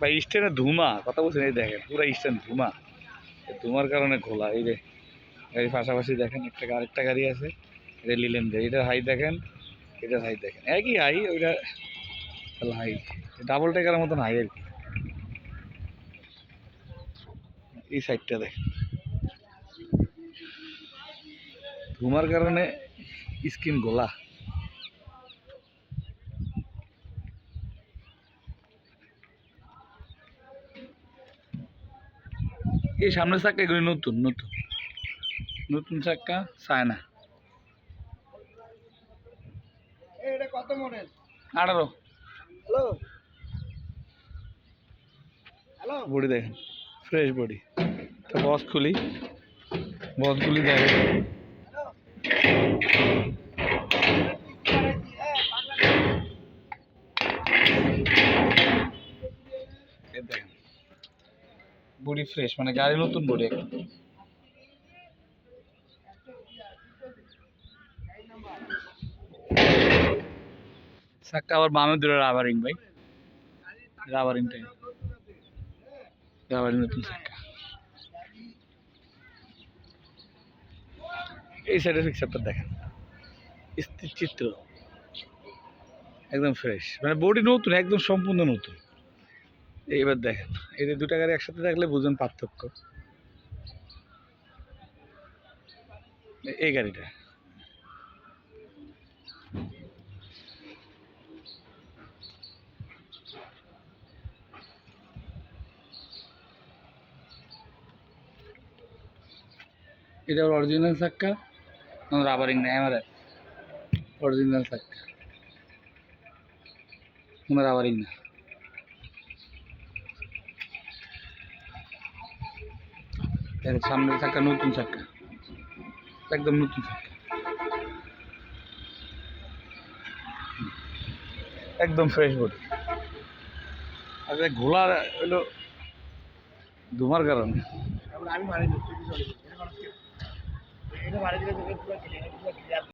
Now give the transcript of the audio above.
বা স্ট্যান্ডে ধুমা, কথা বলছেন এই দেখেন, পুরো স্ট্যান্ড ধুমা। ধুমার কারণে খোলা এই যে গাড়ির পাশাপাশি দেখেন একটা আরেকটা গাড়ি আছে, এটা লিলেন যে এটার হাই দেখেন, এটার হাইট দেখেন, একই হাই ওইটা হাই ডাবল টেকারের মতন হাই আর কি। এই সাইডটা দেখেন। ধুমার কারণে স্কিন গোলা এই সামনের চাক্কা এগুলো নতুন নতুন। নতুন এটা কত মডেল? আঠারো। হ্যালো? হ্যালো? বডি দেখেন ফ্রেশ বডি। তো বস খুলি। বস খুলি দেখেন এই দেখেন বডি ফ্রেশ মানে গাড়ি নতুন বডি চাক্কা আবার বামে দূরে রাবারিং ভাই। রাবারিংটাই রাবারিং নতুন চাক্কা এই সাইডের পিকচারটা দেখেন। স্থির চিত্র। একদম ফ্রেশ মানে বডি নতুন, একদম সম্পূর্ণ নতুন। এইবার দেখেন, এই যে দুটা গাড়ি একসাথে থাকলে বুঝুন পার্থক্য। এই গাড়িটা। এটা অরিজিনাল সাক্কা চাক্কা রাবারিং নেই, আমার অরিজিনাল চাক্কা কোনো রাবারিং না। সামনের চাক্কা নতুন চাকা। একদম নতুন চাক্কা একদম ফ্রেশ বডি আর ঘোলার ঘোলা হলো ধুমার কারণে। আমি